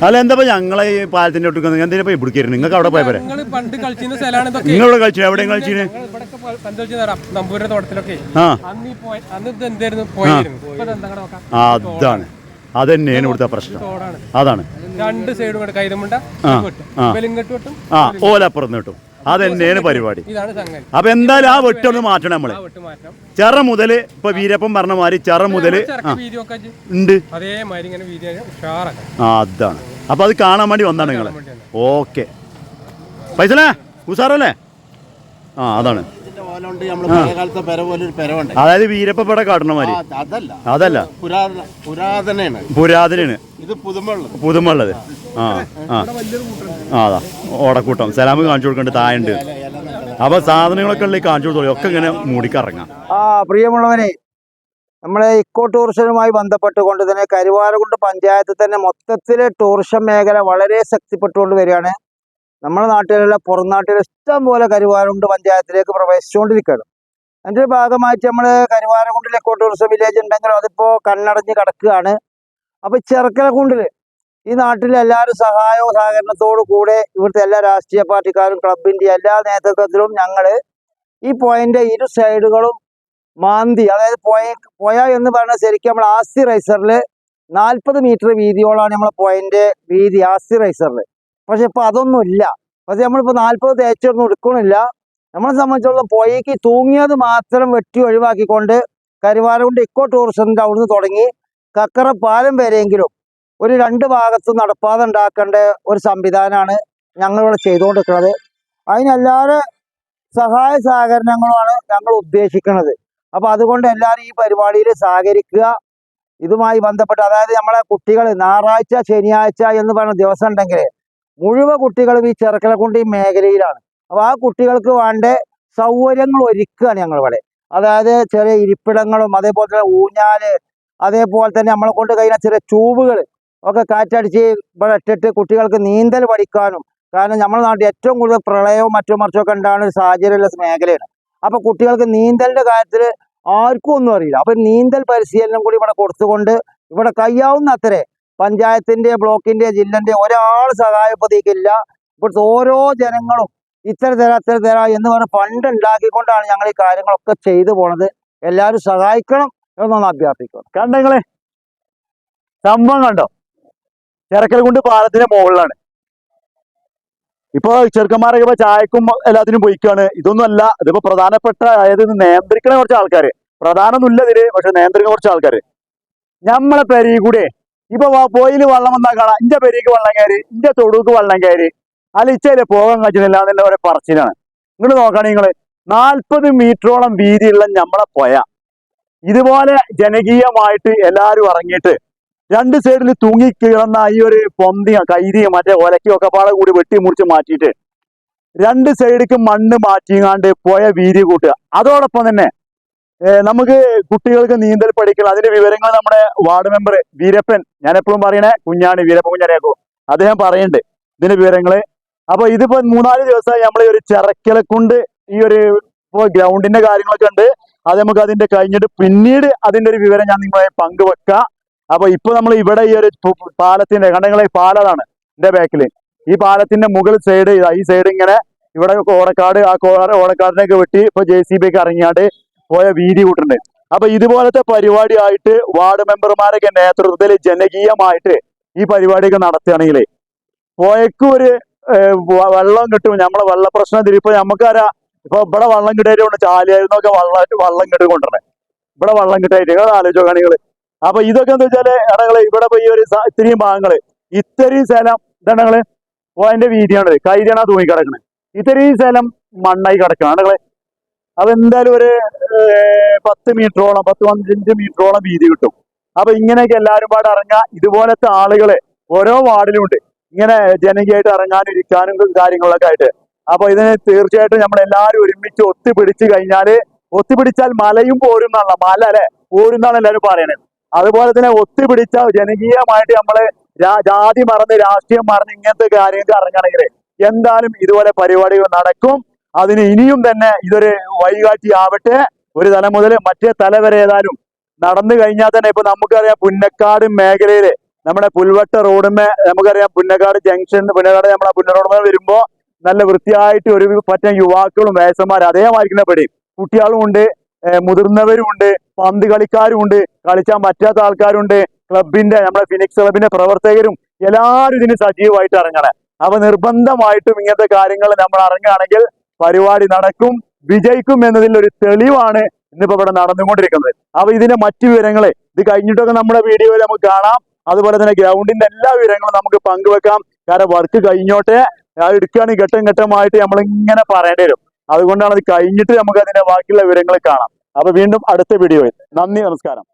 അല്ല എന്താ ഞങ്ങളെ ഈ പാലത്തിന്റെ ഒട്ടുക്കുന്നത് എന്തിനാ പോയി പിടിക്കരുത് നിങ്ങൾക്ക് അവിടെ പോയ പോരെ? നിങ്ങൾ പണ്ട് കളിച്ചിരുന്ന സ്ഥലമാണ് ഇതൊക്കെ. ഇവിടെ കളിച്ചു എവിടെയും കളിച്ചിന് ഞങ്ങൾ ഇവിടെയൊക്കെ പ- പണ്ട് കളിച്ച നേരം നമ്പൂരിന്റെ തോട്ടത്തിലൊക്കെ. ആ. അന്ന് ഈ പോയ അന്ന് ഇത് എന്തായിരുന്നു? പോയിരുന്നു ഇപ്പൊ ഇത് എന്താ നോക്കാം? അതാണ്. അത് തന്നെയാണ് ഇവിടുത്തെ പ്രശ്നം. തോടാണ്. അതാണ്. രണ്ട് സൈഡും കൂടെ കൈതമുണ്ട. ആ. വെലിങ്ങട്ട് വെട്ടും ആ. ഓലപ്പുറത്ത് കിട്ടും അത് തന്നെയാണ് പരിപാടി. അപ്പൊ എന്തായാലും ആ വെട്ടൊന്ന് മാറ്റണം നമ്മൾ. ചെറ മുതൽ ഇപ്പൊ വീരപ്പൻ പറഞ്ഞ മാതിരി ചെറ വെച്ച് ഉണ്ട്. ആ അതാണ്. അപ്പൊ അത് കാണാൻ വേണ്ടി വന്നാണ് നിങ്ങൾ. ഓക്കെ. പൈസലേ? ഉസാറല്ലേ? ആ അതാണ്. ഇതിന്റെ നമ്മൾ പഴയ കാലത്തെ പെര പോലെ ഒരു പെരവുണ്ട് അതായത് വീരപ്പ പട കാട്ടണ മാതിരി അതല്ല. അതല്ല. പുരാതന പുരാതനയാണ് പുരാതനാണ്. ഇത് പുതുമുള്ളത്. പുതുമുള്ളത്. ആ. ആ അതാ. ഓടക്കൂട്ടം. സലാമ് കാണിച്ചു കൊടുക്കണ്ട് തായുണ്ട് അപ്പൊ സാധനങ്ങളൊക്കെ ഉള്ളിൽ കാണിച്ചു കൊടുത്തോളൂ. ഒക്കെ ഇങ്ങനെ മൂടിക്കറങ്ങാം. ആ പ്രിയമുള്ളവനെ നമ്മളെ ഇക്കോ ടൂറിസവുമായി ബന്ധപ്പെട്ടുകൊണ്ട് തന്നെ കരുവാരകുണ്ട് പഞ്ചായത്തിൽ തന്നെ മൊത്തത്തിൽ ടൂറിസം മേഖല വളരെ ശക്തിപ്പെട്ടുകൊണ്ട് വരികയാണ്. നമ്മുടെ നാട്ടിലുള്ള പുറം നാട്ടിൽ ഇഷ്ടം പോലെ കരുവാരകുണ്ട് പഞ്ചായത്തിലേക്ക് പ്രവേശിച്ചുകൊണ്ടിരിക്കുകയാണ്. അതിന്റെ ഭാഗമായിട്ട് നമ്മൾ കരുവാരകുണ്ടിൽ എക്കോ ടൂറിസം വില്ലേജ് ഉണ്ടെങ്കിലും അതിപ്പോൾ കണ്ണടഞ്ഞ് കിടക്കുകയാണ്. അപ്പോൾ ചെറുക്കലക്കുണ്ടിൽ ഈ നാട്ടിലെ എല്ലാവരും സഹായവും സഹകരണത്തോടു കൂടെ ഇവിടുത്തെ എല്ലാ രാഷ്ട്രീയ പാർട്ടിക്കാരും ക്ലബിന്റെ എല്ലാ നേതൃത്വത്തിലും ഞങ്ങൾ ഈ പോയിന്റ് ഇരു സൈഡുകളും മാന്തി അതായത് പോയ പോയ എന്ന് പറഞ്ഞാൽ ശരിക്കും നമ്മൾ ആസ്തി റൈസറിൽ നാൽപ്പത് മീറ്റർ വീതിയോളാണ് നമ്മളെ പോയിന്റ് വീതി ആസ്തി റൈസറിൽ പക്ഷെ ഇപ്പൊ അതൊന്നും ഇല്ല. പക്ഷെ നമ്മളിപ്പോ നാൽപ്പത് തേച്ചൊന്നും എടുക്കണില്ല. നമ്മളെ സംബന്ധിച്ചോളം പുഴയ്ക്ക് തൂങ്ങിയത് മാത്രം വെട്ടി ഒഴിവാക്കിക്കൊണ്ട് കരുവാരകുണ്ട് ഇക്കോ ടൂറിസത്തിന്റെ അവിടുന്ന് തുടങ്ങി കക്കറ പാലം വരെയെങ്കിലും ഒരു രണ്ട് ഭാഗത്ത് നടപ്പാതെ ഉണ്ടാക്കേണ്ട ഒരു സംവിധാനമാണ് ഞങ്ങളിവിടെ ചെയ്തുകൊണ്ടിരിക്കുന്നത്. അതിനെല്ലാവരും സഹായ സഹകരണങ്ങളുമാണ് ഞങ്ങൾ ഉദ്ദേശിക്കുന്നത്. അപ്പൊ അതുകൊണ്ട് എല്ലാവരും ഈ പരിപാടിയിൽ സഹകരിക്കുക. ഇതുമായി ബന്ധപ്പെട്ട് അതായത് നമ്മളെ കുട്ടികൾ ഞായറാഴ്ച ശനിയാഴ്ച എന്ന് പറയുന്ന ദിവസം ഉണ്ടെങ്കിൽ മുഴുവൻ കുട്ടികളും ഈ ചെറുക്കലക്കുണ്ട് ഈ മേഖലയിലാണ്. അപ്പൊ ആ കുട്ടികൾക്ക് വേണ്ട സൗകര്യങ്ങൾ ഒരുക്കുകയാണ് ഞങ്ങൾ ഇവിടെ അതായത് ചെറിയ ഇരിപ്പിടങ്ങളും അതേപോലെ തന്നെ ഊഞ്ഞാൽ അതേപോലെ തന്നെ നമ്മളെ കൊണ്ട് കഴിയുന്ന ചെറിയ ട്യൂബുകൾ ഒക്കെ കാറ്റടിച്ച് ഇവിടെ ഇട്ടിട്ട് കുട്ടികൾക്ക് നീന്തൽ പഠിക്കാനും കാരണം നമ്മുടെ നാട്ടിൽ ഏറ്റവും കൂടുതൽ പ്രളയവും മറ്റും മറിച്ചൊക്കെ ഉണ്ടാകുന്ന ഒരു സാഹചര്യമുള്ള മേഖലയാണ്. അപ്പൊ കുട്ടികൾക്ക് നീന്തലിന്റെ കാര്യത്തിൽ ആർക്കും ഒന്നും അറിയില്ല. അപ്പൊ നീന്തൽ പരിശീലനം കൂടി ഇവിടെ കൊടുത്തുകൊണ്ട് ഇവിടെ കഴിയാവുന്ന അത്രേ പഞ്ചായത്തിന്റെ ബ്ലോക്കിന്റെ ജില്ലന്റെ ഒരാൾ സഹായപ്പതിക്കില്ല ഇപ്പോഴത്തെ ഓരോ ജനങ്ങളും ഇത്ര തര ഇത്ര തര എന്ന് പറഞ്ഞ് ഫണ്ട് ഉണ്ടാക്കിക്കൊണ്ടാണ് ഞങ്ങൾ ഈ കാര്യങ്ങളൊക്കെ ചെയ്തു പോണത്. എല്ലാവരും സഹായിക്കണം എന്നൊന്ന് അഭ്യർത്ഥിക്കണം കണ്ടെങ്കിലേ സംഭവം കണ്ടോ? ചെറുക്കൽ കൊണ്ട് പാലത്തിന്റെ മുകളിലാണ്. ഇപ്പൊ ചെറുക്കന്മാരൊക്കെ ഇപ്പൊ ചായക്കും എല്ലാത്തിനും പോയിക്കാണ്. ഇതൊന്നും അല്ല ഇതിപ്പോ പ്രധാനപ്പെട്ട അതായത് നിയന്ത്രിക്കണ കുറച്ച് ആൾക്കാര്. പ്രധാനമൊന്നുമില്ല ഇതിൽ പക്ഷെ നിയന്ത്രിക്കുന്ന കുറച്ച് ആൾക്കാര്. നമ്മളെ പെരീ കൂടെ ഇപ്പൊ പോയിൽ വള്ളം വന്നാൽ കാണാം. ഇന്റെ പെരേക്ക് വള്ളം കയറി ഇന്റെ തൊടുക്ക് വള്ളം കയറി. അല്ല ഇച്ചയിൽ പോകാൻ കഴിച്ചില്ല എന്നുള്ള ഒരു പറച്ചിലാണ്. നിങ്ങൾ നോക്കണേ നിങ്ങൾ. നാൽപ്പത് മീറ്ററോളം വീതിയുള്ള നമ്മളെ പോയ. ഇതുപോലെ ജനകീയമായിട്ട് എല്ലാരും ഇറങ്ങിയിട്ട് രണ്ട് സൈഡിൽ തൂങ്ങി കിടന്ന ഈ ഒരു പൊന്തിയും കൈരിയും മറ്റേ ഒലക്കും ഒക്കെ പാടെ കൂടി വെട്ടി മുറിച്ച് മാറ്റിയിട്ട് രണ്ട് സൈഡിക്ക് മണ്ണ് മാറ്റിങ്ങാണ്ട് പോയ വീതി കൂട്ടുക. അതോടൊപ്പം തന്നെ നമുക്ക് കുട്ടികൾക്ക് നീന്തൽ പഠിക്കണം. അതിന്റെ വിവരങ്ങൾ നമ്മുടെ വാർഡ് മെമ്പർ വീരപ്പൻ ഞാൻ എപ്പോഴും പറയണേ കുഞ്ഞാണി വീരപ്പൻ കുഞ്ഞാണിയാക്കോ. അദ്ദേഹം പറയുന്നുണ്ട് ഇതിന്റെ വിവരങ്ങൾ. അപ്പൊ ഇതിപ്പോ മൂന്നാൽ ദിവസമായി നമ്മൾ ഒരു കൊണ്ട് ഈ ഒരു ഗ്രൗണ്ടിന്റെ കാര്യങ്ങളൊക്കെ ഉണ്ട്. അത് നമുക്ക് അതിന്റെ കഴിഞ്ഞിട്ട് പിന്നീട് അതിന്റെ ഒരു വിവരം ഞാൻ നിങ്ങളെ പങ്കുവെക്കാം. അപ്പൊ ഇപ്പൊ നമ്മൾ ഇവിടെ ഈ ഒരു പാലത്തിന്റെ കണ്ടങ്ങളെ പാലതാണ് എന്റെ ബാക്കിൽ. ഈ പാലത്തിന്റെ മുകൾ സൈഡ് ഈ സൈഡ് ഇങ്ങനെ ഇവിടെ ഓടക്കാട് ആ ഓടക്കാടിനൊക്കെ വെട്ടി ഇപ്പൊ ജെ സി ബി ഒക്കെ ഇറങ്ങിയാണ്ട് പോയ വീതി കൂട്ടുണ്ട് അപ്പൊ ഇതുപോലത്തെ പരിപാടിയായിട്ട് വാർഡ് മെമ്പർമാരൊക്കെ നേതൃത്വത്തിൽ ജനകീയമായിട്ട് ഈ പരിപാടിയൊക്കെ നടത്തുകയാണെങ്കിൽ പോയക്ക് ഒരു വെള്ളം കിട്ടും. നമ്മളെ വെള്ള പ്രശ്നം തിരിപ്പോ ഇപ്പൊ നമുക്കറിയാം ഇപ്പൊ ഇവിടെ വെള്ളം കിട്ടായിട്ട് ചാലിയായിരുന്നൊക്കെ വെള്ളം വെള്ളം കിട്ടി കൊണ്ടുവരണേ ഇവിടെ വെള്ളം കിട്ടായിട്ട് നിങ്ങൾ ആലോചിച്ചോ കാണികൾ അപ്പൊ ഇതൊക്കെ എന്താ വെച്ചാൽ ഇടങ്ങൾ ഇവിടെ പോയി ഒരു ഇത്രയും ഭാഗങ്ങൾ ഇത്രയും സ്ഥലം ഇതങ്ങൾ പോയതിന്റെ വീതിയാണ് കൈതിയാണ് തൂങ്ങി കിടക്കണേ ഇത്രയും സ്ഥലം മണ്ണായി കിടക്കണം. ഇടങ്ങൾ അപ്പൊ എന്തായാലും ഒരു പത്ത് മീറ്ററോളം പത്ത് പതിനഞ്ച് മീറ്ററോളം വീതി കിട്ടും. അപ്പൊ ഇങ്ങനെയൊക്കെ എല്ലാവരും പാടെ ഇറങ്ങാ. ഇതുപോലത്തെ ആളുകളെ ഓരോ വാർഡിലും ഉണ്ട് ഇങ്ങനെ ജനകീയമായിട്ട് ഇറങ്ങാനും ഇരിക്കാനും കാര്യങ്ങളൊക്കെ ആയിട്ട്. അപ്പൊ ഇതിന് തീർച്ചയായിട്ടും നമ്മൾ എല്ലാവരും ഒരുമിച്ച് ഒത്തുപിടിച്ച് കഴിഞ്ഞാൽ ഒത്തുപിടിച്ചാൽ മലയും പോരും എന്നുള്ള മല അല്ലെ? പോരും എന്നാണ് എല്ലാവരും പറയണത്. അതുപോലെ തന്നെ ഒത്തുപിടിച്ച ജനകീയമായിട്ട് നമ്മൾ ജാതി മറന്ന് രാഷ്ട്രീയം മറന്ന് ഇങ്ങനത്തെ കാര്യങ്ങൾക്ക് ഇറങ്ങണമെങ്കിൽ എന്തായാലും ഇതുപോലെ പരിപാടികൾ നടക്കും. അതിന് ഇനിയും തന്നെ ഇതൊരു വഴികാട്ടി ആവട്ടെ ഒരു തല മുതൽ മറ്റേ തല വരെ ഏതായാലും നടന്നു കഴിഞ്ഞാൽ തന്നെ ഇപ്പൊ നമുക്കറിയാം പുന്നക്കാട് മേഖലയിൽ നമ്മുടെ പുൽവട്ട റോഡുമേ നമുക്കറിയാം പുന്നക്കാട് ജംഗ്ഷൻ പുന്നക്കാട് നമ്മളെ പുന്നറോഡുമേ വരുമ്പോ നല്ല വൃത്തിയായിട്ട് ഒരു പറ്റം യുവാക്കളും വയസ്സന്മാർ അതേമായിരിക്കുന്ന പെടി. കുട്ടികളും ഉണ്ട് മുതിർന്നവരും ഉണ്ട് പന്ത് കളിക്കാരും ഉണ്ട് കളിച്ചാൻ പറ്റാത്ത ആൾക്കാരുണ്ട്. ക്ലബിന്റെ നമ്മുടെ ഫിനിക്സ് ക്ലബിന്റെ പ്രവർത്തകരും എല്ലാവരും ഇതിന് സജീവമായിട്ട് ഇറങ്ങണേ. അപ്പൊ നിർബന്ധമായിട്ടും ഇങ്ങനത്തെ കാര്യങ്ങൾ നമ്മൾ ഇറങ്ങുകയാണെങ്കിൽ പരിപാടി നടക്കും വിജയിക്കും എന്നതിൽ ഒരു തെളിവാണ് ഇന്നിപ്പോ ഇവിടെ നടന്നുകൊണ്ടിരിക്കുന്നത്. അപ്പൊ ഇതിന്റെ മറ്റു വിവരങ്ങളെ ഇത് കഴിഞ്ഞിട്ടൊക്കെ നമ്മുടെ വീഡിയോയിൽ നമുക്ക് കാണാം. അതുപോലെ തന്നെ ഗ്രൗണ്ടിന്റെ എല്ലാ വിവരങ്ങളും നമുക്ക് പങ്കുവെക്കാം. കാരണം വർക്ക് കഴിഞ്ഞോട്ടെ എടുക്കുകയാണെങ്കിൽ ഘട്ടം ഘട്ടമായിട്ട് നമ്മൾ ഇങ്ങനെ പറയേണ്ടി വരും. അതുകൊണ്ടാണ് അത് കഴിഞ്ഞിട്ട് നമുക്ക് അതിന്റെ ബാക്കിയുള്ള വിവരങ്ങൾ കാണാം. അപ്പൊ വീണ്ടും അടുത്ത വീഡിയോയിൽ. നന്ദി നമസ്കാരം.